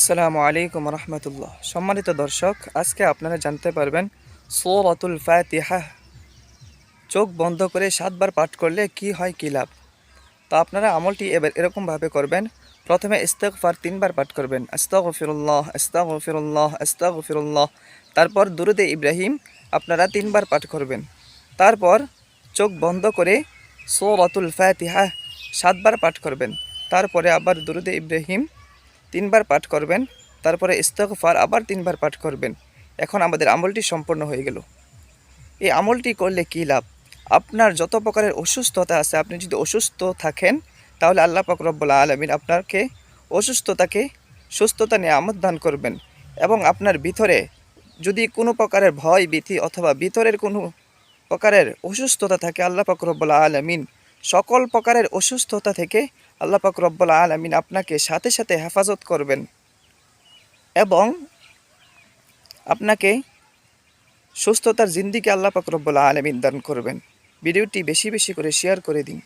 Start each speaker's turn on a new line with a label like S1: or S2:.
S1: আসসালামু আলাইকুম রহমতুল্লাহ। সম্মানিত দর্শক, আজকে আপনারা জানতে পারবেন সৌরাতুল ফাতিহা। চোখ বন্ধ করে সাতবার পাঠ করলে কি হয়, কী লাভ? তো আপনারা আমলটি এবার এরকমভাবে করবেন, প্রথমে ইস্তেগফার তিনবার পাঠ করবেন, আস্তাগফিরুল্লাহ আস্তাগফিরুল্লাহ আস্তাগফিরুল্লাহ। তারপর দুরুদে ইব্রাহিম আপনারা তিনবার পাঠ করবেন। তারপর চোখ বন্ধ করে সৌরাতুল ফাতিহা সাতবার পাঠ করবেন। তারপরে আবার দুরুদে ইব্রাহিম তিনবার পাঠ করবেন, তারপরে ইস্তগফার আবার তিনবার পাঠ করবেন। এখন আমাদের আমলটি সম্পন্ন হয়ে গেল। এই আমলটি করলে কী লাভ? আপনার যত প্রকারের অসুস্থতা আছে, আপনি যদি অসুস্থ থাকেন, তাহলে আল্লাহ পাক রব্বুল আলমিন আপনাকে অসুস্থতাকে সুস্থতা নিয়ে দান করবেন এবং আপনার ভিতরে যদি কোনো প্রকারের ভয়, ভীতি অথবা ভিতরের কোনো প্রকারের অসুস্থতা থাকে, আল্লাহ পাক রব্বুল আলমিন সকল প্রকারের অসুস্থতা থেকে আল্লাহ পাক রব্বুল আলমিন আপনাকে সাথে সাথে হেফাজত করবেন এবং আপনাকে সুস্থতার জিন্দিকে আল্লাহ পাক রব্বুল আলমিন দান করবেন। ভিডিওটি বেশি বেশি করে শেয়ার করে দিন।